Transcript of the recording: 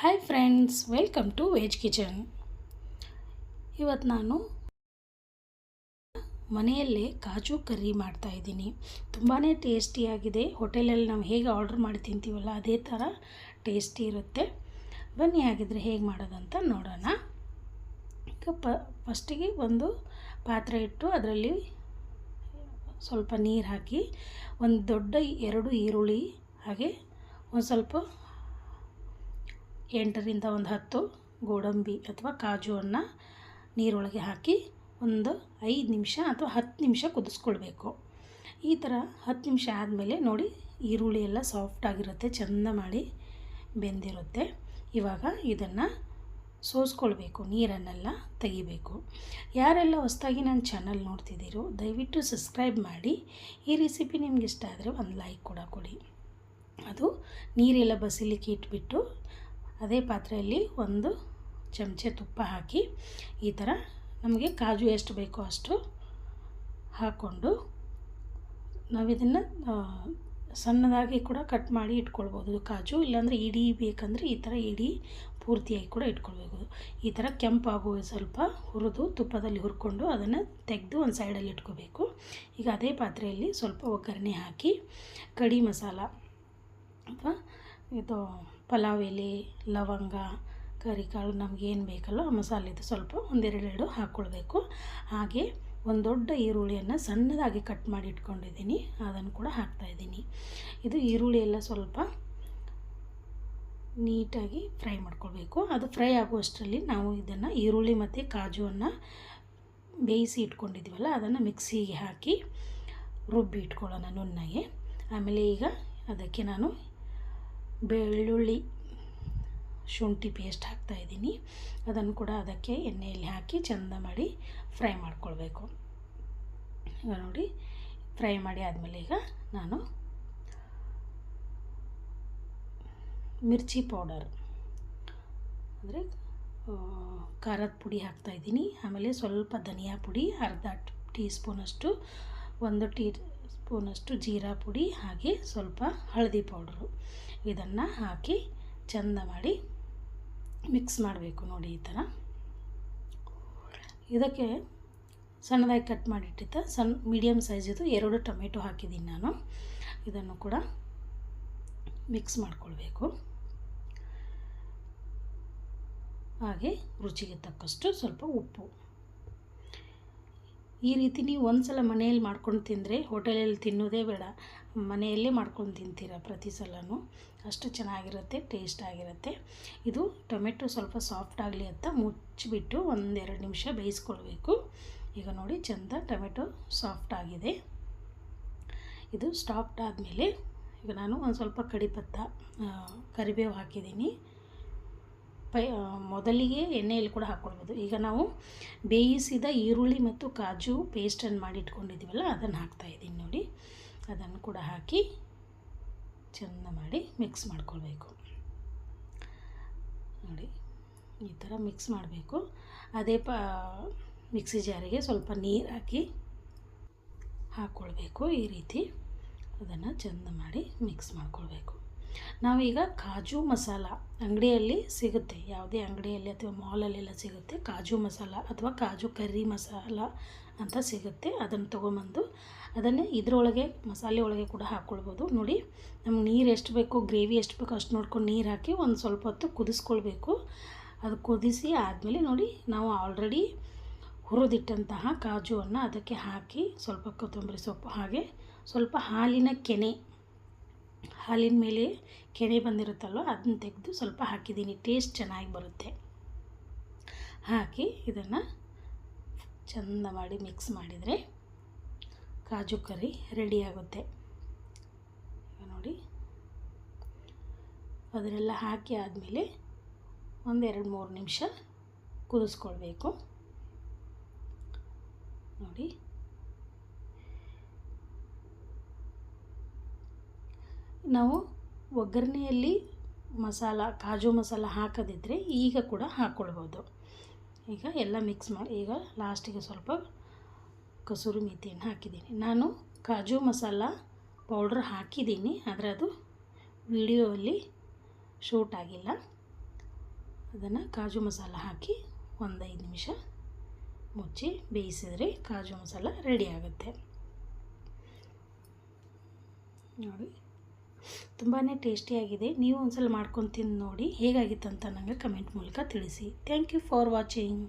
Hi friends welcome to veg kitchen ಇವತ್ತು ನಾನು ಮನೆಯಲ್ಲೇ ಕಾಜು ಕರ್ರಿ ಮಾಡ್ತಾಯಿದ್ದೀನಿ ತುಂಬಾ ಟೇಸ್ಟಿಯಾಗಿದೆ ಹೋಟೆಲಲ್ಲಿ ನಾವು ಹೇಗೆ ಆರ್ಡ್ರ್ ಮಾಡಿ ತಿಂತೀವಲ್ಲ, ಅದೇ ಥರ ಟೇಸ್ಟಿ ಇರುತ್ತೆ. ಬನ್ನಿ ಹಾಗಿದ್ರೆ ಹೇಗೆ ಮಾಡೋದಂತ ನೋಡೋಣ. ಈಗ ಪ ಫಸ್ಟಿಗೆ ಒಂದು ಪಾತ್ರೆ ಇಟ್ಟು ಅದರಲ್ಲಿ ಸ್ವಲ್ಪ ನೀರು ಹಾಕಿ, ಒಂದು ದೊಡ್ಡ ಎರಡು ಈರುಳ್ಳಿ, ಹಾಗೆ ಒಂದು ಸ್ವಲ್ಪ ಎಂಟರಿಂದ ಒಂದು ಹತ್ತು ಗೋಡಂಬಿ ಅಥವಾ ಕಾಜುವನ್ನು ನೀರೊಳಗೆ ಹಾಕಿ ಒಂದು ಐದು ನಿಮಿಷ ಅಥವಾ ಹತ್ತು ನಿಮಿಷ ಕುದಿಸ್ಕೊಳ್ಬೇಕು. ಈ ಥರ ಹತ್ತು ನಿಮಿಷ ಆದಮೇಲೆ ನೋಡಿ ಈರುಳ್ಳಿ ಎಲ್ಲ ಸಾಫ್ಟಾಗಿರುತ್ತೆ ಚೆಂದ ಮಾಡಿ ಬೆಂದಿರುತ್ತೆ. ಇವಾಗ ಇದನ್ನು ಸೋಸ್ಕೊಳ್ಬೇಕು, ನೀರನ್ನೆಲ್ಲ ತೆಗಿಬೇಕು. ಯಾರೆಲ್ಲ ಹೊಸ್ದಾಗಿ ನನ್ನ ಚಾನಲ್ ನೋಡ್ತಿದ್ದೀರೋ, ದಯವಿಟ್ಟು ಸಬ್ಸ್ಕ್ರೈಬ್ ಮಾಡಿ. ಈ ರೆಸಿಪಿ ನಿಮ್ಗೆ ಇಷ್ಟ ಆದರೆ ಒಂದು ಲೈಕ್ ಕೂಡ ಕೊಡಿ. ಅದು ನೀರೆಲ್ಲ ಬಸಿಲಿಕ್ಕೆ ಇಟ್ಬಿಟ್ಟು ಅದೇ ಪಾತ್ರೆಯಲ್ಲಿ ಒಂದು ಚಮಚೆ ತುಪ್ಪ ಹಾಕಿ ಈ ಥರ ನಮಗೆ ಕಾಜು ಎಷ್ಟು ಬೇಕೋ ಅಷ್ಟು ಹಾಕ್ಕೊಂಡು ನಾವು ಇದನ್ನು ಸಣ್ಣದಾಗಿ ಕೂಡ ಕಟ್ ಮಾಡಿ ಇಟ್ಕೊಳ್ಬೋದು. ಕಾಜು ಇಲ್ಲಾಂದರೆ ಇಡೀ ಬೇಕಂದರೆ ಈ ಥರ ಇಡೀ ಪೂರ್ತಿಯಾಗಿ ಕೂಡ ಇಟ್ಕೊಳ್ಬೇಕು ಈ ಥರ ಕೆಂಪಾಗುವ ಸ್ವಲ್ಪ ಹುರಿದು ತುಪ್ಪದಲ್ಲಿ ಹುರ್ಕೊಂಡು ಅದನ್ನು ತೆಗೆದು ಒಂದು ಸೈಡಲ್ಲಿ ಇಟ್ಕೋಬೇಕು. ಈಗ ಅದೇ ಪಾತ್ರೆಯಲ್ಲಿ ಸ್ವಲ್ಪ ಒಗ್ಗರಣೆ ಹಾಕಿ, ಕಡಿ ಮಸಾಲ ಅಥವಾ ಇದು ಪಲಾವ್ ಎಲೆ, ಲವಂಗ, ಕರಿಕಾಳು ನಮಗೇನು ಬೇಕಲ್ಲೋ ಆ ಮಸಾಲೆದು ಸ್ವಲ್ಪ ಒಂದೆರಡೆರಡು ಹಾಕ್ಕೊಳ್ಬೇಕು ಹಾಗೆ ಒಂದು ದೊಡ್ಡ ಈರುಳ್ಳಿಯನ್ನು ಸಣ್ಣದಾಗಿ ಕಟ್ ಮಾಡಿ ಇಟ್ಕೊಂಡಿದ್ದೀನಿ. ಅದನ್ನು ಕೂಡ ಹಾಕ್ತಾಯಿದ್ದೀನಿ ಇದು ಈರುಳ್ಳಿ ಎಲ್ಲ ಸ್ವಲ್ಪ ನೀಟಾಗಿ ಫ್ರೈ ಮಾಡ್ಕೊಳ್ಬೇಕು. ಅದು ಫ್ರೈ ಆಗುವಷ್ಟರಲ್ಲಿ ನಾವು ಇದನ್ನು ಈರುಳ್ಳಿ ಮತ್ತು ಕಾಜುವನ್ನು ಬೇಯಿಸಿ ಇಟ್ಕೊಂಡಿದ್ದೀವಲ್ಲ, ಅದನ್ನು ಮಿಕ್ಸಿಗೆ ಹಾಕಿ ರುಬ್ಬಿ ಇಟ್ಕೊಳ್ಳೋಣ ನುಣ್ಣಗೆ. ಆಮೇಲೆ ಈಗ ಅದಕ್ಕೆ ನಾನು ಬೆಳ್ಳುಳ್ಳಿ ಶುಂಠಿ ಪೇಸ್ಟ್ ಹಾಕ್ತಾಯಿದ್ದೀನಿ ಅದನ್ನು ಕೂಡ ಅದಕ್ಕೆ ಎಣ್ಣೆಯಲ್ಲಿ ಹಾಕಿ ಚೆಂದ ಮಾಡಿ ಫ್ರೈ ಮಾಡ್ಕೊಳ್ಬೇಕು. ಈಗ ನೋಡಿ, ಫ್ರೈ ಮಾಡಿ ಆದಮೇಲೆ ಈಗ ನಾನು ಮಿರ್ಚಿ ಪೌಡರ್, ಅಂದರೆ ಖಾರದ ಪುಡಿ ಹಾಕ್ತಾಯಿದ್ದೀನಿ ಆಮೇಲೆ ಸ್ವಲ್ಪ ಧನಿಯಾ ಪುಡಿ, ಅರ್ಧ ಟೀ ಸ್ಪೂನಷ್ಟು ಒಂದು ಟೀ ಸ್ಪೂನಷ್ಟು ಜೀರಾ ಪುಡಿ ಹಾಗೆ ಸ್ವಲ್ಪ ಹಳದಿ ಪೌಡ್ರು. ಇದನ್ನು ಹಾಕಿ ಚೆಂದ ಮಾಡಿ ಮಿಕ್ಸ್ ಮಾಡಬೇಕು ನೋಡಿ ಈ ಥರ. ಇದಕ್ಕೆ ಸಣ್ಣದಾಗಿ ಕಟ್ ಮಾಡಿಟ್ಟಿದ್ದ ಸಣ್ಣ ಮೀಡಿಯಮ್ ಸೈಜಿದು ಎರಡು ಟೊಮೆಟೊ ಹಾಕಿದ್ದೀನಿ ನಾನು. ಇದನ್ನು ಕೂಡ ಮಿಕ್ಸ್ ಮಾಡಿಕೊಳ್ಬೇಕು. ಹಾಗೆ ರುಚಿಗೆ ತಕ್ಕಷ್ಟು ಸ್ವಲ್ಪ ಉಪ್ಪು. ಈ ರೀತಿ ನೀವು ಒಂದು ಸಲ ಮನೆಯಲ್ಲಿ ಮಾಡ್ಕೊಂಡು ತಿಂದರೆ ಹೋಟೆಲಲ್ಲಿ ತಿನ್ನೋದೇ ಬೇಡ. ಮನೆಯಲ್ಲೇ ಮಾಡ್ಕೊಂಡು ತಿಂತೀರ ಪ್ರತಿ ಸಲವೂ ಅಷ್ಟು ಚೆನ್ನಾಗಿರುತ್ತೆ, ಟೇಸ್ಟ್ ಆಗಿರುತ್ತೆ. ಇದು ಟೊಮೆಟೊ ಸ್ವಲ್ಪ ಸಾಫ್ಟ್ ಆಗಲಿ ಅಂತ ಮುಚ್ಚಿಬಿಟ್ಟು ಒಂದೆರಡು ನಿಮಿಷ ಬೇಯಿಸ್ಕೊಳ್ಬೇಕು. ಈಗ ನೋಡಿ ಚೆಂದ ಟೊಮೆಟೊ ಸಾಫ್ಟ್ ಆಗಿದೆ. ಇದು ಸ್ಟಾಫ್ಟ್ ಆದಮೇಲೆ ಈಗ ನಾನು ಒಂದು ಸ್ವಲ್ಪ ಕಡಿಪತ್ತ ಕರಿಬೇವು ಹಾಕಿದ್ದೀನಿ. ಪೈ ಮೊದಲಿಗೆ ಎಣ್ಣೆಯಲ್ಲಿ ಕೂಡ ಹಾಕ್ಕೊಳ್ಬೋದು. ಈಗ ನಾವು ಬೇಯಿಸಿದ ಈರುಳ್ಳಿ ಮತ್ತು ಕಾಜು ಪೇಸ್ಟನ್ನು ಮಾಡಿಟ್ಕೊಂಡಿದ್ದೀವಲ್ಲ ಅದನ್ನು ಹಾಕ್ತಾಯಿದ್ದೀನಿ ನೋಡಿ. ಅದನ್ನು ಕೂಡ ಹಾಕಿ ಚೆಂದ ಮಾಡಿ ಮಿಕ್ಸ್ ಮಾಡ್ಕೊಳ್ಬೇಕು. ನೋಡಿ, ಈ ಥರ ಮಿಕ್ಸ್ ಮಾಡಬೇಕು. ಅದೇ ಪ, ಮಿಕ್ಸಿ ಜಾರಿಗೆ ಸ್ವಲ್ಪ ನೀರು ಹಾಕಿ ಹಾಕ್ಕೊಳ್ಬೇಕು ಈ ರೀತಿ. ಅದನ್ನು ಚೆಂದ ಮಾಡಿ ಮಿಕ್ಸ್ ಮಾಡ್ಕೊಳ್ಬೇಕು. ನಾವೀಗ ಕಾಜು ಮಸಾಲ ಅಂಗಡಿಯಲ್ಲಿ ಸಿಗುತ್ತೆ. ಯಾವುದೇ ಅಂಗಡಿಯಲ್ಲಿ ಅಥವಾ ಮಾಲಲ್ಲೆಲ್ಲ ಸಿಗುತ್ತೆ. ಕಾಜು ಮಸಾಲ ಅಥವಾ ಕಾಜು ಕರ್ರಿ ಮಸಾಲ ಅಂತ ಸಿಗುತ್ತೆ. ಅದನ್ನು ತೊಗೊಂಬಂದು ಅದನ್ನೇ ಇದರೊಳಗೆ, ಮಸಾಲೆ ಒಳಗೆ ಕೂಡ ಹಾಕ್ಕೊಳ್ಬೋದು. ನೋಡಿ, ನಮ್ಗೆ ನೀರು ಎಷ್ಟು ಬೇಕು, ಗ್ರೇವಿ ಎಷ್ಟು ಬೇಕು ಅಷ್ಟು ನೋಡ್ಕೊಂಡು ನೀರು ಹಾಕಿ ಒಂದು ಸ್ವಲ್ಪ ಹೊತ್ತು ಕುದಿಸ್ಕೊಳ್ಬೇಕು. ಅದು ಕುದಿಸಿ ಆದಮೇಲೆ ನೋಡಿ, ನಾವು ಆಲ್ರೆಡಿ ಹುರಿದಿಟ್ಟಂತಹ ಕಾಜುವನ್ನು ಅದಕ್ಕೆ ಹಾಕಿ ಸ್ವಲ್ಪ ಕೊತ್ತಂಬರಿ ಸೊಪ್ಪು ಹಾಗೆ ಸ್ವಲ್ಪ ಹಾಲಿನ ಕೆನೆ ಹಾಲಿನ ಮೇಲೆ ಕೆನೆ ಬಂದಿರುತ್ತಲ್ವ, ಅದನ್ನ ತೆಗೆದು ಸ್ವಲ್ಪ ಹಾಕಿದ್ದೀನಿ, ಟೇಸ್ಟ್ ಚೆನ್ನಾಗಿ ಬರುತ್ತೆ. ಹಾಕಿ ಇದನ್ನು ಚೆಂದ ಮಾಡಿ ಮಿಕ್ಸ್ ಮಾಡಿದರೆ ಕಾಜು ಕರಿ ರೆಡಿಯಾಗುತ್ತೆ ನೋಡಿ, ಅದನ್ನೆಲ್ಲ ಹಾಕಿ ಆದಮೇಲೆ ಒಂದೆರಡು ಮೂರು ನಿಮಿಷ ಕುದಿಸ್ಕೊಳ್ಬೇಕು. ನೋಡಿ ನಾವು ಒಗ್ಗರಣೆಯಲ್ಲಿ ಮಸಾಲ, ಕಾಜು ಮಸಾಲ ಹಾಕದಿದ್ದರೆ ಈಗ ಕೂಡ ಹಾಕ್ಕೊಳ್ಬೋದು ಈಗ ಎಲ್ಲ ಮಿಕ್ಸ್ ಮಾಡಿ, ಈಗ ಲಾಸ್ಟಿಗೆ ಸ್ವಲ್ಪ ಕಸೂರಿ ಮೆಥಿಯನ್ನು ಹಾಕಿದ್ದೀನಿ. ನಾನು ಕಾಜು ಮಸಾಲ ಪೌಡ್ರ್ ಹಾಕಿದ್ದೀನಿ, ಆದರೆ ಅದು ವಿಡಿಯೋಲ್ಲಿ ಶೂಟ್ ಆಗಿಲ್ಲ. ಅದನ್ನು ಕಾಜು ಮಸಾಲ ಹಾಕಿ ಒಂದು ಐದು ನಿಮಿಷ ಮುಚ್ಚಿ ಬೇಯಿಸಿದರೆ ಕಾಜು ಮಸಾಲ ರೆಡಿ ಆಗುತ್ತೆ. ನೋಡಿ. ತುಂಬಾ ಟೇಸ್ಟಿಯಾಗಿದೆ. ನೀವು ಒಂದ್ಸಲ ಮಾಡ್ಕೊಂಡು ತಿಂದು ನೋಡಿ ಹೇಗಾಗಿತ್ತು ಅಂತ ನನಗೆ ಕಮೆಂಟ್ ಮೂಲಕ ತಿಳಿಸಿ. Thank you for watching.